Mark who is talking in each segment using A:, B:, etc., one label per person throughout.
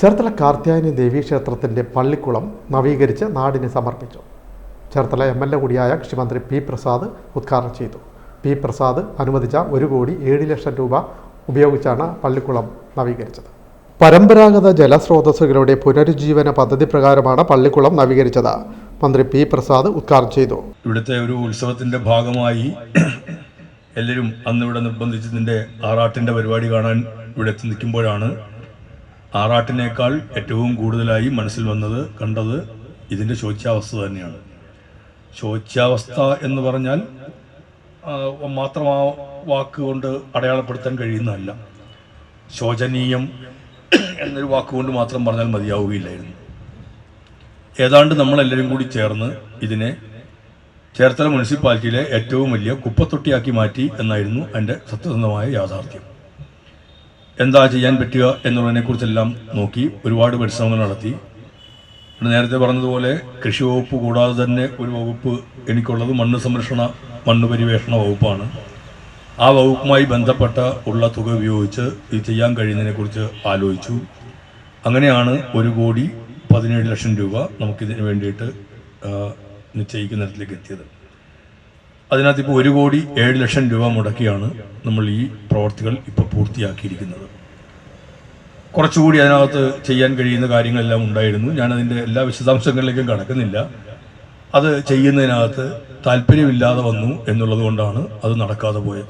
A: ചേർത്തല കാർത്യായനി ദേവീക്ഷേത്രത്തിന്റെ പള്ളിക്കുളം നവീകരിച്ച് നാടിന് സമർപ്പിച്ചു. ചേർത്തല എം എൽ എ കൂടിയായ കൃഷിമന്ത്രി പി പ്രസാദ് ഉദ്ഘാടനം ചെയ്തു. പി പ്രസാദ് അനുവദിച്ച ഒരു കോടി ഏഴ് ലക്ഷം രൂപ ഉപയോഗിച്ചാണ് പള്ളിക്കുളം നവീകരിച്ചത്. പരമ്പരാഗത ജലസ്രോതസ്സുകളുടെ പുനരുജ്ജീവന പദ്ധതി പ്രകാരമാണ് പള്ളിക്കുളം നവീകരിച്ചത്. മന്ത്രി പി പ്രസാദ് ഉദ്ഘാടനം ചെയ്തു.
B: ഇവിടുത്തെ ഒരു ഉത്സവത്തിന്റെ ഭാഗമായി എല്ലാവരും അന്ന് ഇവിടെ നിർബന്ധിച്ചതിന്റെ ആറാട്ടിന്റെ പരിപാടി കാണാൻ ഇവിടെ എത്തി നിൽക്കുമ്പോഴാണ് ആറാട്ടിനേക്കാൾ ഏറ്റവും കൂടുതലായി മനസ്സിൽ വന്നത് കണ്ടത് ഇതിന്റെ ശോച്യാവസ്ഥ തന്നെയാണ്. ശോച്യാവസ്ഥ എന്ന് പറഞ്ഞാൽ മാത്രം ആ വാക്കുകൊണ്ട് അടയാളപ്പെടുത്താൻ കഴിയുന്നതല്ല. ശോചനീയം എന്നൊരു വാക്കുകൊണ്ട് മാത്രം പറഞ്ഞാൽ മതിയാവുകയില്ലായിരുന്നു. ഏതാണ്ട് നമ്മളെല്ലാവരും കൂടി ചേർന്ന് ഇതിനെ ചേർത്തല മുനിസിപ്പാലിറ്റിയിലെ ഏറ്റവും വലിയ കുപ്പത്തൊട്ടിയാക്കി മാറ്റി എന്നായിരുന്നു എന്റെ സത്യസന്ധമായ യാഥാർത്ഥ്യം. എന്താ ചെയ്യാൻ പറ്റുക എന്നുള്ളതിനെക്കുറിച്ചെല്ലാം നോക്കി ഒരുപാട് പരിശ്രമങ്ങൾ നടത്തി. നേരത്തെ പറഞ്ഞതുപോലെ കൃഷി വകുപ്പ് കൂടാതെ തന്നെ ഒരു വകുപ്പ് എനിക്കുള്ളത് മണ്ണ് സംരക്ഷണ മണ്ണ് പരിവേഷണ വകുപ്പാണ്. ആ വകുപ്പുമായി ബന്ധപ്പെട്ട ഉള്ള തുക ഉപയോഗിച്ച് ഇത് ചെയ്യാൻ കഴിയുന്നതിനെക്കുറിച്ച് ആലോചിച്ചു. അങ്ങനെയാണ് ഒരു കോടി പതിനേഴ് ലക്ഷം രൂപ നമുക്കിതിന് വേണ്ടിയിട്ട് ആ, നിശ്ചയിക്കുന്ന തരത്തിലേക്ക് എത്തിയത്. അതിനകത്ത് ഇപ്പോൾ ഒരു കോടി ഏഴ് ലക്ഷം രൂപ മുടക്കിയാണ് നമ്മൾ ഈ പ്രവർത്തികൾ ഇപ്പോൾ പൂർത്തിയാക്കിയിരിക്കുന്നത്. കുറച്ചുകൂടി അതിനകത്ത് ചെയ്യാൻ കഴിയുന്ന കാര്യങ്ങളെല്ലാം ഉണ്ടായിരുന്നു. ഞാൻ അതിന്റെ എല്ലാ വിശദാംശങ്ങളിലേക്കും കടക്കുന്നില്ല. അത് ചെയ്യുന്നതിനകത്ത് താല്പര്യമില്ലാതെ വന്നു എന്നുള്ളത് കൊണ്ടാണ് അത് നടക്കാതെ പോയത്.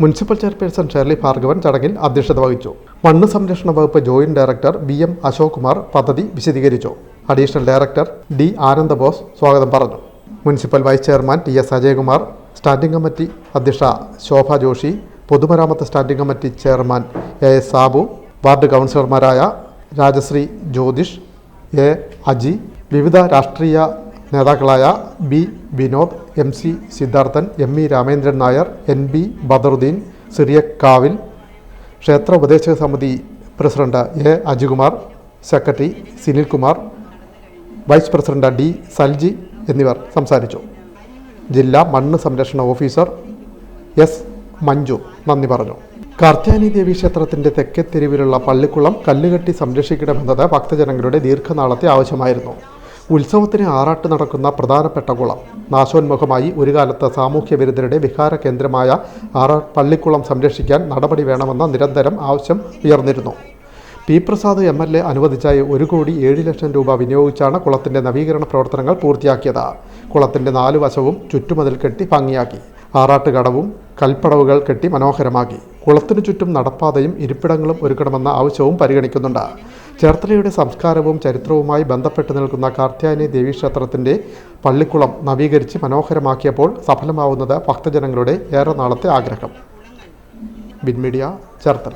A: മുനിസിപ്പൽ ചെയർപേഴ്സൺ ഷേർലി ഭാർഗവൻ ചടങ്ങിൽ അധ്യക്ഷത വഹിച്ചു. മണ്ണ് സംരക്ഷണ വകുപ്പ് joint director B M Ashok Kumar പദ്ധതി വിശദീകരിച്ചു. അഡീഷണൽ ഡയറക്ടർ ഡി ആനന്ദബോസ് സ്വാഗതം പറഞ്ഞു. Municipal vice chairman T S Ajayakumar standing committee അധ്യക്ഷ ശോഭ ജോഷി പൊതുമരാമത്ത് standing committee chairman A S Sabu ward കൗൺസിലർമാരായ രാജശ്രീ ജ്യോതിഷ് എ അജി വിവിധ രാഷ്ട്രീയ നേതാക്കളായ B Vinod M C Sidharthan M E Ramendran Nair N B Badaruddin സിറിയക്കാവിൽ ക്ഷേത്ര ഉപദേശക സമിതി president A Ajikumar secretary Sinil Kumar vice president D Salji എന്നിവർ സംസാരിച്ചു. ജില്ലാ മണ്ണ് സംരക്ഷണ ഓഫീസർ എസ് മഞ്ജു നന്ദി പറഞ്ഞു. കാർത്യാനി ദേവി ക്ഷേത്രത്തിന്റെ തെക്കേ തെരുവിലുള്ള പള്ളിക്കുളം കല്ലുകെട്ടി സംരക്ഷിക്കണമെന്നത് ഭക്തജനങ്ങളുടെ ദീർഘനാളത്തെ ആവശ്യമായിരുന്നു. ഉത്സവത്തിന് ആറാട്ട് നടക്കുന്ന പ്രധാനപ്പെട്ട കുളം. നാശോന്മുഖമായി ഒരു കാലത്ത് സാമൂഹ്യ വിരുദ്ധരുടെ വിഹാര കേന്ദ്രമായ ആറാ പള്ളിക്കുളം സംരക്ഷിക്കാൻ നടപടി വേണമെന്ന നിരന്തരം ആവശ്യം ഉയർന്നിരുന്നു. P Prasad M L A അനുവദിച്ച ഒരു കോടി ഏഴ് ലക്ഷം രൂപ വിനിയോഗിച്ചാണ് കുളത്തിന്റെ നവീകരണ പ്രവർത്തനങ്ങൾ പൂർത്തിയാക്കിയത്. കുളത്തിന്റെ നാലു വശവും ചുറ്റുമതിൽ കെട്ടി ഭംഗിയാക്കി. ആറാട്ട് കടവും കൽപ്പടവുകൾ കെട്ടി മനോഹരമാക്കി. കുളത്തിനു ചുറ്റും നടപ്പാതയും ഇരിപ്പിടങ്ങളും ഒരുക്കണമെന്ന ആവശ്യവും പരിഗണിക്കുന്നുണ്ട്. ചേർത്തലയുടെ സംസ്കാരവും ചരിത്രവുമായി ബന്ധപ്പെട്ട് നിൽക്കുന്ന കാർത്യായനി ദേവീക്ഷേത്രത്തിന്റെ പള്ളിക്കുളം നവീകരിച്ച് മനോഹരമാക്കിയപ്പോൾ സഫലമാവുന്നത് ഭക്തജനങ്ങളുടെ ഏറെ നാളത്തെ ആഗ്രഹം. ബിൻമീഡിയ ചേർത്തല.